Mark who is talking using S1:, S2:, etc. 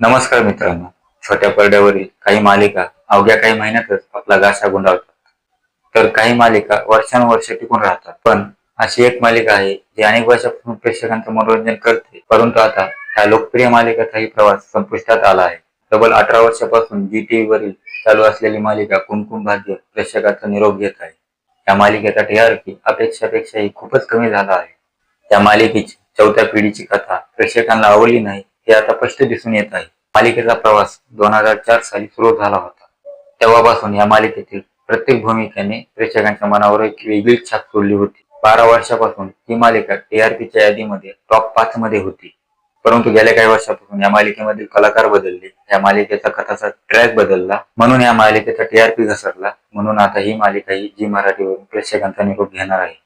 S1: नमस्कार मित्रांनो. छोट्या पडद्यावरील काही मालिका अवघ्या काही महिन्यातच आपला गाशा गुंडाळतात. तर काही मालिका वर्षानुवर्ष टिकून राहतात. पण अशी एक मालिका आहे जी अनेक वर्षापासून प्रेक्षकांचं मनोरंजन करते. परंतु आता ह्या लोकप्रिय मालिकेचाही प्रवास संपुष्टात आला आहे. तब्बल अठरा वर्षापासून जी टीव्ही वरील चालू असलेली मालिका कुमकुम भाग्य प्रेक्षकाचा निरोप घेत आहे. या मालिकेचा टीआरपी अपेक्षापेक्षाही खूपच कमी झाला आहे. त्या मालिकेची चौथ्या पिढीची कथा प्रेक्षकांना आवडली नाही हे आता स्पष्ट दिसून येत आहे. मालिकेचा प्रवास दोन हजार चार साली सुरू झाला होता. तेव्हापासून या मालिकेतील प्रत्येक भूमिकेने प्रेक्षकांच्या मनावर एक वेगळीच छाप सोडली होती. बारा वर्षापासून ही मालिका टीआरपीच्या यादीमध्ये टॉप पाच मध्ये होती. परंतु गेल्या काही वर्षापासून या मालिकेमधील कलाकार बदलले. या मालिकेचा कथाचा ट्रॅक बदलला. म्हणून या मालिकेचा टीआरपी घसरला. म्हणून आता ही मालिका ही जी मराठीवरून प्रेक्षकांचा निरोप घेणार आहे.